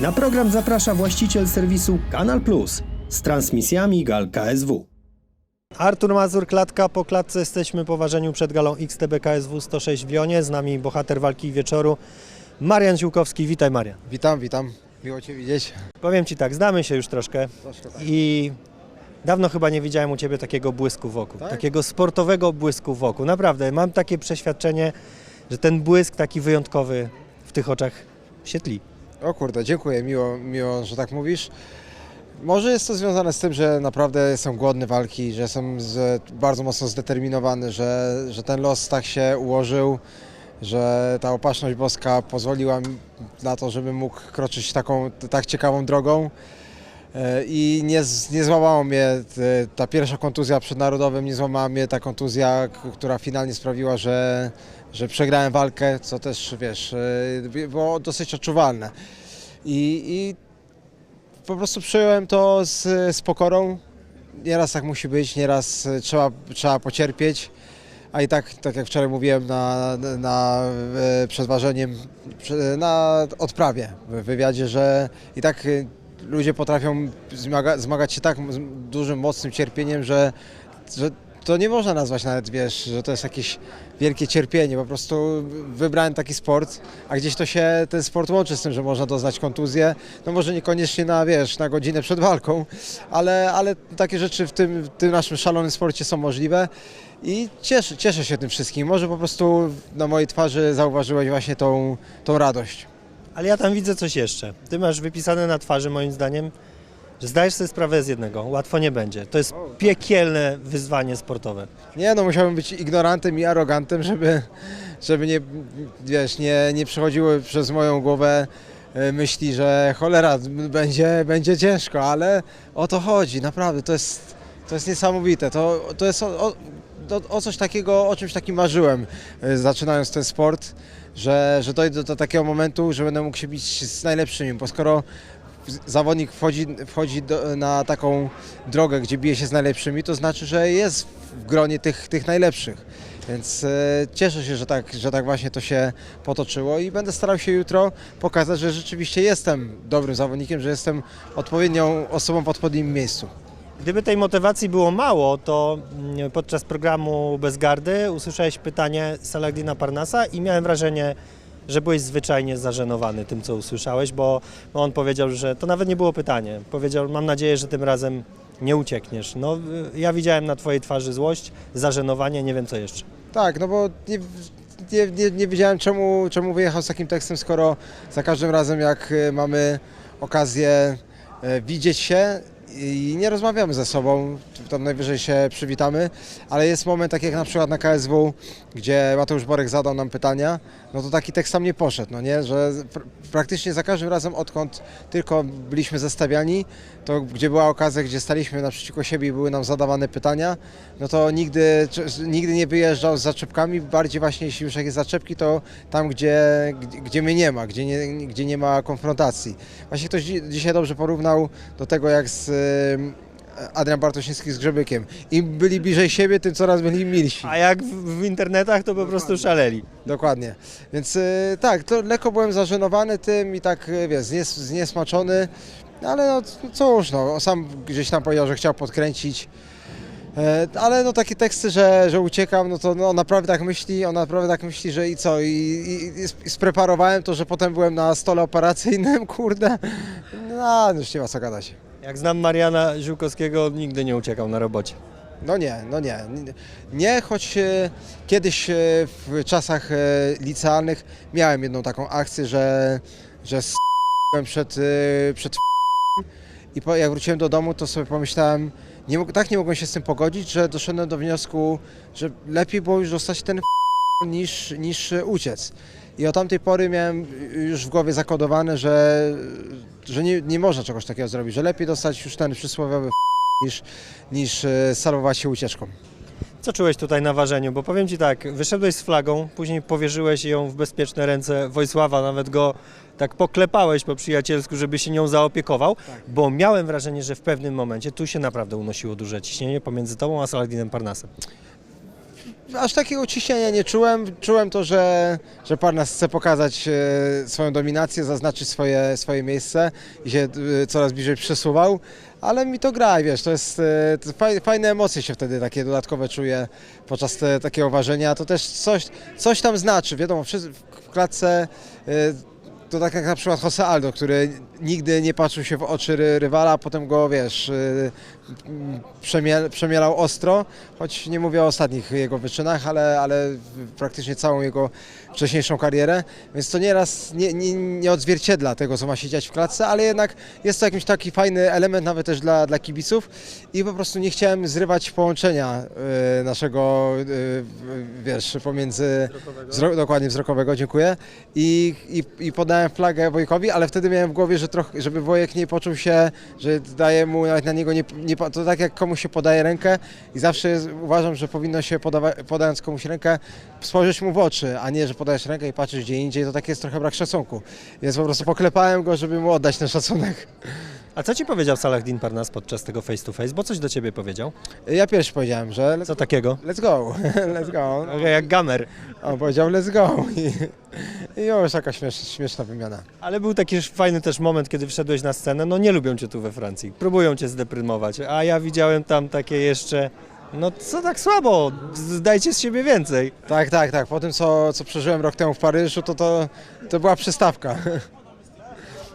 Na program zaprasza właściciel serwisu Kanal Plus z transmisjami Gal KSW. Artur Mazur, klatka po klatce. Jesteśmy po ważeniu przed galą XTB KSW 106 w Lyonie. Z nami bohater walki wieczoru Marian Ziłkowski. Witaj Marian. Witam, witam. Miło Cię widzieć. Powiem Ci tak, znamy się już troszkę Troszkę tak. i dawno chyba nie widziałem u Ciebie takiego błysku wokół, Tak? takiego sportowego błysku wokół. Naprawdę, mam takie przeświadczenie, że ten błysk taki wyjątkowy w tych oczach się tli. O kurde, dziękuję, miło, miło, że tak mówisz. Może jest to związane z tym, że naprawdę jestem głodny walki, że jestem z, bardzo mocno zdeterminowany, że, że ten los tak się ułożył, że ta opatrzność boska pozwoliła mi na to, żebym mógł kroczyć taką tak ciekawą drogą. E, I nie, nie złamało mnie e, ta pierwsza kontuzja przed Narodowym, nie złamała mnie ta kontuzja, która finalnie sprawiła, że, że przegrałem walkę, co też, wiesz, e, było dosyć odczuwalne. I, i po prostu przyjąłem to z, z pokorą. Nieraz tak musi być, nieraz e, trzeba, trzeba pocierpieć. A i tak, tak jak wczoraj mówiłem na, na, e, przed ważeniem, na odprawie w wywiadzie, że i tak ludzie potrafią zmaga, zmagać się tak dużym, mocnym cierpieniem, że, że to nie można nazwać nawet, wiesz, że to jest jakieś wielkie cierpienie. Po prostu wybrałem taki sport, a gdzieś to się ten sport łączy z tym, że można doznać kontuzję. No może niekoniecznie na, wiesz, na godzinę przed walką, ale, ale takie rzeczy w tym, w tym naszym szalonym sporcie są możliwe. I cieszę, cieszę się tym wszystkim. Może po prostu na mojej twarzy zauważyłeś właśnie tą, tą radość. Ale ja tam widzę coś jeszcze. Ty masz wypisane na twarzy, moim zdaniem, że zdajesz sobie sprawę z jednego. Łatwo nie będzie. To jest piekielne wyzwanie sportowe. Nie no, musiałbym być ignorantem i arogantem, żeby, żeby nie, wiesz, nie, nie przechodziły przez moją głowę e, myśli, że cholera, będzie, będzie ciężko, ale o to chodzi, naprawdę, to jest, to jest niesamowite, to, to jest o, o, o, coś takiego, o czymś takim marzyłem, e, zaczynając ten sport, że, że dojdę do takiego momentu, że będę mógł się bić z najlepszymi, bo skoro zawodnik wchodzi, wchodzi do, na taką drogę, gdzie bije się z najlepszymi, to znaczy, że jest w gronie tych, tych najlepszych. Więc e, cieszę się, że tak, że tak właśnie to się potoczyło i będę starał się jutro pokazać, że rzeczywiście jestem dobrym zawodnikiem, że jestem odpowiednią osobą w odpowiednim miejscu. Gdyby tej motywacji było mało, to mm, podczas programu Bez Gardy usłyszałeś pytanie Saladina Parnasa i miałem wrażenie, że byłeś zwyczajnie zażenowany tym, co usłyszałeś, bo on powiedział, że to nawet nie było pytanie. Powiedział, mam nadzieję, że tym razem nie uciekniesz. No, y, ja widziałem na twojej twarzy złość, zażenowanie, nie wiem co jeszcze. Tak, no bo nie, nie, nie, nie wiedziałem czemu, czemu wyjechał z takim tekstem, skoro za każdym razem jak e, mamy okazję e, widzieć się i nie rozmawiamy ze sobą, tam najwyżej się przywitamy, ale jest moment tak jak na przykład na KSW, gdzie Mateusz Borek zadał nam pytania, no to taki tekst tam nie poszedł, no nie, że pr praktycznie za każdym razem odkąd tylko byliśmy zestawiani, to gdzie była okazja, gdzie staliśmy naprzeciwko siebie i były nam zadawane pytania, no to nigdy, nigdy nie wyjeżdżał z zaczepkami, bardziej właśnie jeśli już jakieś zaczepki, to tam, gdzie, gdzie, mnie nie ma, gdzie nie, gdzie nie ma konfrontacji. Właśnie ktoś dzi- dzisiaj dobrze porównał do tego, jak z Adrian Bartosiński z Grzebykiem. Im byli bliżej siebie, tym coraz byli milsi. A jak w, w internetach, to po prostu szaleli. Dokładnie. Więc y, tak, to lekko byłem zażenowany tym i tak, y, wiesz, znies, zniesmaczony, ale no cóż, no, sam gdzieś tam powiedział, że chciał podkręcić. E, Ale no takie teksty, że, że uciekam, no to no, on naprawdę tak myśli, on naprawdę tak myśli, że i co, i, i, i sp- i spreparowałem to, że potem byłem na stole operacyjnym, kurde, no już nie ma co gadać. Jak znam Mariana Ziółkowskiego, on nigdy nie uciekał na robocie. No nie, no nie. Nie, choć e, kiedyś e, w czasach e, licealnych miałem jedną taką akcję, że, że s***łem przed, e, przed i po, jak wróciłem do domu, to sobie pomyślałem, nie, tak nie mogłem się z tym pogodzić, że doszedłem do wniosku, że lepiej było już dostać ten niż, niż uciec. I od tamtej pory miałem już w głowie zakodowane, że, że nie, nie można czegoś takiego zrobić, że lepiej dostać już ten przysłowiowy niż, niż e, salwować się ucieczką. Co czułeś tutaj na ważeniu? Bo powiem Ci tak, wyszedłeś z flagą, później powierzyłeś ją w bezpieczne ręce Wojsława, nawet go tak poklepałeś po przyjacielsku, żeby się nią zaopiekował, bo miałem wrażenie, że w pewnym momencie tu się naprawdę unosiło duże ciśnienie pomiędzy Tobą a Saladinem Parnasem. Aż takiego ciśnienia nie czułem. Czułem to, że, że Parnas chce pokazać e, swoją dominację, zaznaczyć swoje, swoje miejsce i się e, coraz bliżej przesuwał. Ale mi to gra, wiesz, to jest e, fajne emocje się wtedy takie dodatkowe czuję podczas te, takiego ważenia. To też coś, coś tam znaczy, wiadomo, w, klatce to tak jak na przykład Jose Aldo, który nigdy nie patrzył się w oczy ry- rywala, a potem go, wiesz, y, przemiel, przemielał ostro, choć nie mówię o ostatnich jego wyczynach, ale, ale praktycznie całą jego wcześniejszą karierę, więc to nieraz nie, nie, nie odzwierciedla tego, co ma się dziać w klatce, ale jednak jest to jakiś taki fajny element nawet też dla, dla kibiców. I po prostu nie chciałem zrywać połączenia y, naszego, y, wiesz, pomiędzy, wzro, dokładnie wzrokowego, dziękuję, i, i, i podałem flagę Wojkowi, ale wtedy miałem w głowie, że trochę, żeby Wojek nie poczuł się, że daje mu nawet na niego nie, nie to tak jak komuś się podaje rękę i zawsze jest, uważam, że powinno się podawa, podając komuś rękę spojrzeć mu w oczy, a nie, że podajesz rękę i patrzysz gdzie indziej, to tak jest trochę brak szacunku. Więc po prostu poklepałem go, żeby mu oddać ten szacunek. A co ci powiedział Salahdin Parnas podczas tego face to face? Bo coś do ciebie powiedział. Ja pierwszy powiedziałem, że let's, Co takiego? let's go, let's go. Jak gamer. On powiedział let's go i, i już śmieszna, śmieszna wymiana. Ale był taki fajny też moment, kiedy wszedłeś na scenę. No nie lubią cię tu we Francji. Próbują cię zdeprymować. A ja widziałem tam takie jeszcze. No co tak słabo? Dajcie z siebie więcej. Tak, tak, tak. Po tym, co, co przeżyłem rok temu w Paryżu, to, to, to była przystawka.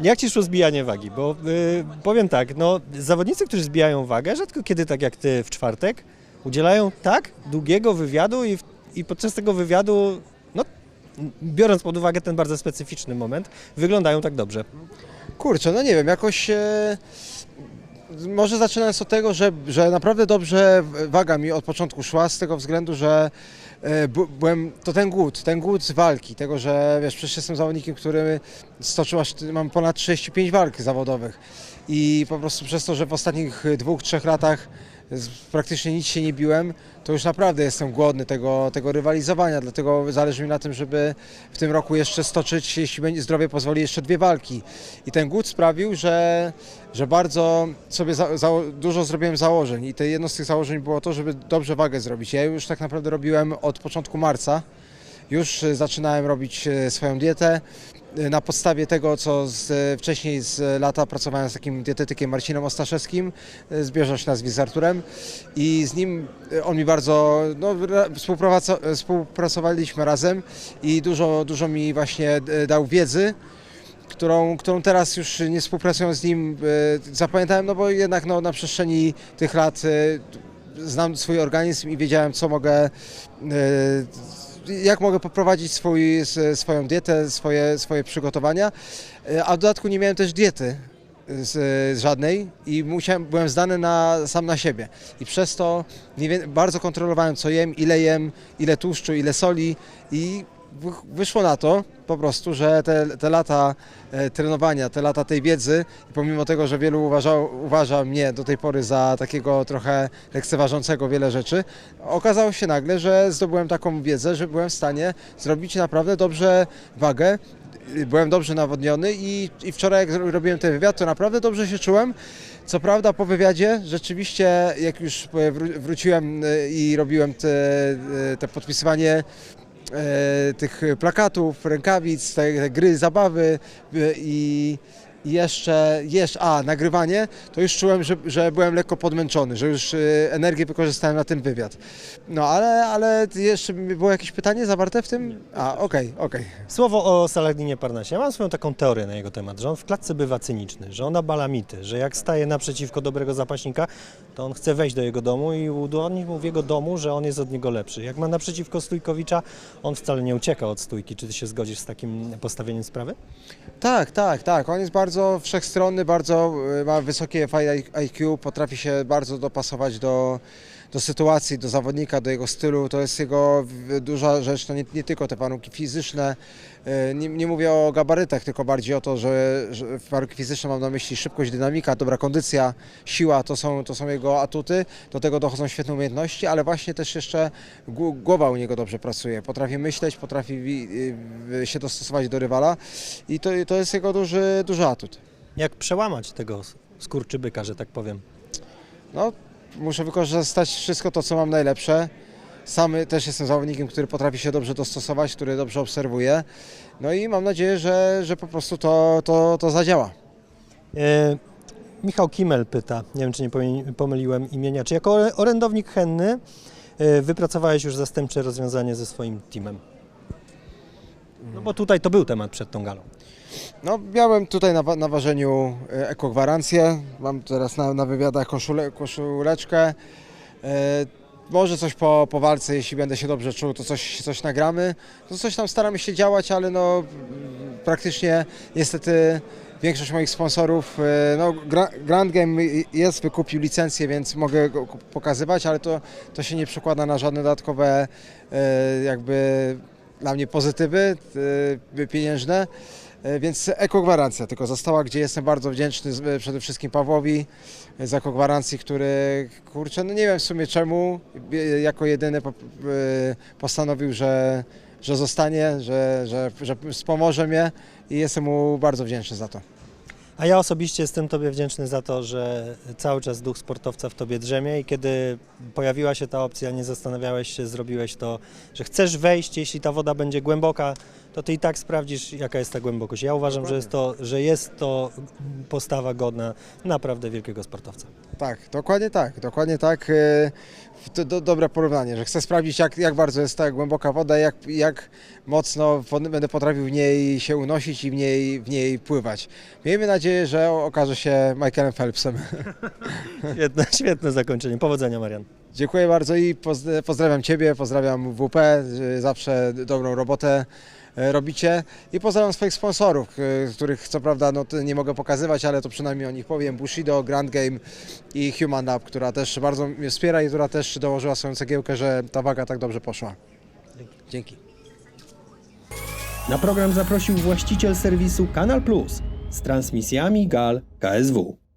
Jak ci szło zbijanie wagi? Bo y, powiem tak, no zawodnicy, którzy zbijają wagę, rzadko kiedy tak jak ty w czwartek, udzielają tak długiego wywiadu i, i podczas tego wywiadu, no biorąc pod uwagę ten bardzo specyficzny moment, wyglądają tak dobrze. Kurczę, no nie wiem, jakoś... E, może zaczynając od tego, że, że naprawdę dobrze waga mi od początku szła, z tego względu, że byłem, to ten głód, ten głód walki, tego, że wiesz, przecież jestem zawodnikiem, który stoczył aż, mam ponad 35 walk zawodowych i po prostu przez to, że w ostatnich dwóch, trzech latach z- praktycznie nic się nie biłem, to już naprawdę jestem głodny tego, tego rywalizowania, dlatego zależy mi na tym, żeby w tym roku jeszcze stoczyć, jeśli zdrowie pozwoli, jeszcze dwie walki. I ten głód sprawił, że, że bardzo sobie za, za, dużo zrobiłem założeń i to jedno z tych założeń było to, żeby dobrze wagę zrobić. Ja już tak naprawdę robiłem od początku marca, już zaczynałem robić e, swoją dietę. E, Na podstawie tego, co z, e, wcześniej z lata pracowałem z takim dietetykiem Marcinem Ostaszewskim, zbieżał się nazwisk z Arturem i z nim on mi bardzo, no, współpracowaliśmy razem i dużo, dużo mi właśnie dał wiedzy, którą, którą teraz już nie współpracując z nim zapamiętałem, no bo jednak no, na przestrzeni tych lat znam swój organizm i wiedziałem, co mogę, jak mogę poprowadzić swój, swoją dietę, swoje, swoje przygotowania, E, a w dodatku nie miałem też diety z, żadnej i musiałem, byłem zdany na, sam na siebie. I przez to nie bardzo kontrolowałem, co jem, ile jem, ile tłuszczu, ile soli i wyszło na to po prostu, że te, te lata e, trenowania, te lata tej wiedzy, pomimo tego, że wielu uważał, uważa mnie do tej pory za takiego trochę lekceważącego wiele rzeczy, okazało się nagle, że zdobyłem taką wiedzę, że byłem w stanie zrobić naprawdę dobrze wagę, byłem dobrze nawodniony i, i wczoraj jak robiłem ten wywiad, to naprawdę dobrze się czułem. Co prawda po wywiadzie rzeczywiście jak już e, wró- wróciłem e, i robiłem te, e, te podpisywanie tych plakatów, rękawic, te, te gry, zabawy e, i i jeszcze, jeszcze, a nagrywanie, to już czułem, że, że byłem lekko podmęczony, że już e, energię wykorzystałem na ten wywiad. No ale, ale jeszcze było jakieś pytanie zawarte w tym? A, okej, okej. Słowo o Salahdinie Parnasie. Ja mam swoją taką teorię na jego temat, że on w klatce bywa cyniczny, że ona balamity, że jak staje naprzeciwko dobrego zapaśnika, to on chce wejść do jego domu i udowodnić mu w jego domu, że on jest od niego lepszy. Jak ma naprzeciwko Stójkowicza, on wcale nie ucieka od stójki. Czy ty się zgodzisz z takim postawieniem sprawy? Tak, tak, tak. On jest bardzo wszechstronny, bardzo e, ma wysokie IQ, potrafi się bardzo dopasować do, do sytuacji, do zawodnika, do jego stylu. To jest jego duża rzecz, to nie, nie tylko te warunki fizyczne. E, Nie, nie mówię o gabarytach, tylko bardziej o to, że, że warunki fizyczne mam na myśli szybkość, dynamika, dobra kondycja, siła, to są, to są jego atuty. Do tego dochodzą świetne umiejętności, ale właśnie też jeszcze gł- głowa u niego dobrze pracuje. Potrafi myśleć, potrafi się dostosować do rywala i to, to jest jego duży, duży atut. Jak przełamać tego skurczybyka, że tak powiem? No, muszę wykorzystać wszystko to, co mam najlepsze. Sam też jestem zawodnikiem, który potrafi się dobrze dostosować, który dobrze obserwuje. No i mam nadzieję, że, że po prostu to, to, to zadziała. E, Michał Kimel pyta, nie wiem czy nie pomyliłem imienia, czy jako orędownik henny e, wypracowałeś już zastępcze rozwiązanie ze swoim teamem? No bo tutaj to był temat przed tą galą. No, miałem tutaj na, na ważeniu e, ekogwarancję. Mam teraz na, na wywiadach koszule, koszuleczkę. E, może coś po, po walce, jeśli będę się dobrze czuł, to coś, coś nagramy. To coś tam staramy się działać, ale no praktycznie niestety większość moich sponsorów, e, no Gra, Grand Game jest, wykupił licencję, więc mogę go pokazywać, ale to, to się nie przekłada na żadne dodatkowe e, jakby dla mnie pozytywy e, pieniężne. E, Więc ekogwarancja tylko została, gdzie jestem bardzo wdzięczny przede wszystkim Pawłowi e, z ekogwarancji, który, kurczę, no nie wiem w sumie czemu, jako jedyny po- postanowił, że, że zostanie, że, że, że wspomoże mnie i jestem mu bardzo wdzięczny za to. A ja osobiście jestem Tobie wdzięczny za to, że cały czas duch sportowca w Tobie drzemie i kiedy pojawiła się ta opcja, nie zastanawiałeś się, zrobiłeś to, że chcesz wejść, jeśli ta woda będzie głęboka, to Ty i tak sprawdzisz, jaka jest ta głębokość. Ja uważam, że jest, to, że jest to postawa godna naprawdę wielkiego sportowca. Tak, dokładnie tak, dokładnie tak. e, To do, dobre porównanie, że chcę sprawdzić, jak, jak bardzo jest ta głęboka woda, jak, jak mocno będę potrafił w niej się unosić i w niej, w niej pływać. Miejmy nadzieję, że okaże się Michaelem Phelpsem. Świetne, świetne zakończenie. Powodzenia, Marian. Dziękuję bardzo i poz- pozdrawiam Ciebie, pozdrawiam WP, y, zawsze dobrą robotę robicie i pozdrawiam swoich sponsorów, y, których co prawda no, nie mogę pokazywać, ale to przynajmniej o nich powiem, Bushido, Grand Game i Human Lab, która też bardzo mnie wspiera i która też dołożyła swoją cegiełkę, że ta waga tak dobrze poszła. Dzięki. Na program zaprosił właściciel serwisu Kanal Plus z transmisjami GAL KSW.